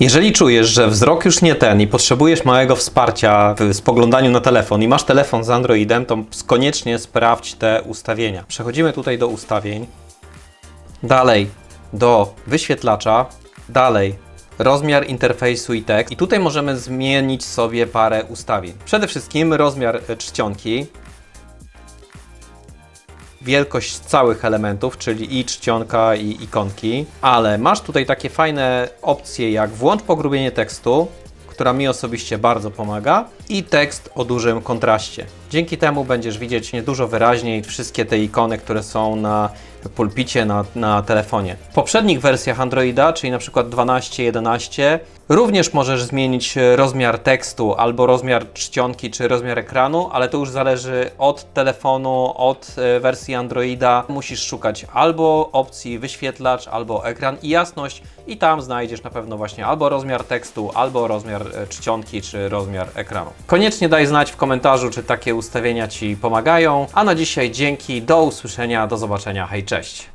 Jeżeli czujesz, że wzrok już nie ten i potrzebujesz małego wsparcia w spoglądaniu na telefon i masz telefon z Androidem, to koniecznie sprawdź te ustawienia. Przechodzimy tutaj do ustawień. Dalej do wyświetlacza. Dalej rozmiar interfejsu i tekst. I tutaj możemy zmienić sobie parę ustawień. Przede wszystkim rozmiar czcionki, wielkość całych elementów, czyli i czcionka, i ikonki, ale masz tutaj takie fajne opcje jak włącz pogrubienie tekstu, która mi osobiście bardzo pomaga, i tekst o dużym kontraście. Dzięki temu będziesz widzieć niedużo wyraźniej wszystkie te ikony, które są na pulpicie, na, na telefonie. W poprzednich wersjach Androida, czyli na przykład 12, 11, również możesz zmienić rozmiar tekstu albo rozmiar czcionki czy rozmiar ekranu, ale to już zależy od telefonu, od e, wersji Androida. Musisz szukać albo opcji wyświetlacz, albo ekran i jasność i tam znajdziesz na pewno właśnie albo rozmiar tekstu, albo rozmiar e, czcionki czy rozmiar ekranu. Koniecznie daj znać w komentarzu, czy takie ustawienia Ci pomagają. A na dzisiaj dzięki, do usłyszenia, do zobaczenia, hej, cześć!